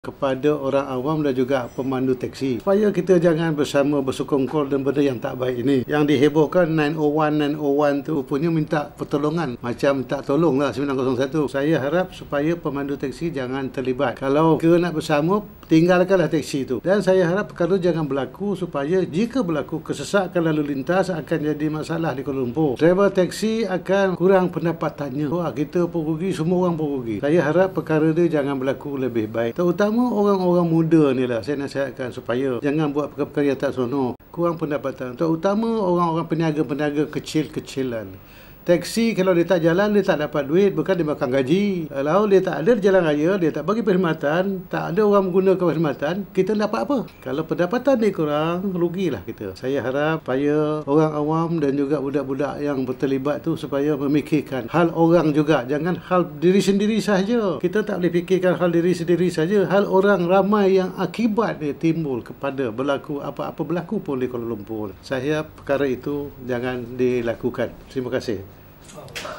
kepada orang awam dan juga pemandu teksi. Supaya kita jangan bersama bersekongkol dan benda yang tak baik ini. Yang dihebohkan 901 901 tu punya minta pertolongan. Macam minta tolong lah 901 saya harap supaya pemandu teksi jangan terlibat. Kalau ke nak bersama tinggalkanlah teksi itu. Dan saya harap perkara jangan berlaku supaya jika berlaku kesesakan lalu lintas akan jadi masalah di Kuala Lumpur. Driver teksi akan kurang pendapatannya. Wah kita pun rugi semua orang pun rugi. Saya harap perkara dia jangan berlaku lebih baik. Terutama orang-orang muda ni lah saya nasihatkan supaya jangan buat perkara-perkara yang tak seronok. Kurang pendapatan. Terutama orang-orang peniaga-peniaga kecil-kecilan Teksi kalau dia tak jalan dia tak dapat duit bukan dia makan gaji. Kalau dia tak ada jalan raya, dia tak bagi perkhidmatan, tak ada orang menggunakan perkhidmatan, kita dapat apa? Kalau pendapatan dia kurang, rugilah kita. Saya harap supaya orang awam dan juga budak-budak yang terlibat tu supaya memikirkan hal orang juga, jangan hal diri sendiri saja. Kita tak boleh fikirkan hal diri sendiri saja, hal orang ramai yang akibat dia timbul kepada berlaku apa-apa berlaku pun di Kuala Lumpur. Saya perkara itu jangan dilakukan. Terima kasih. あ。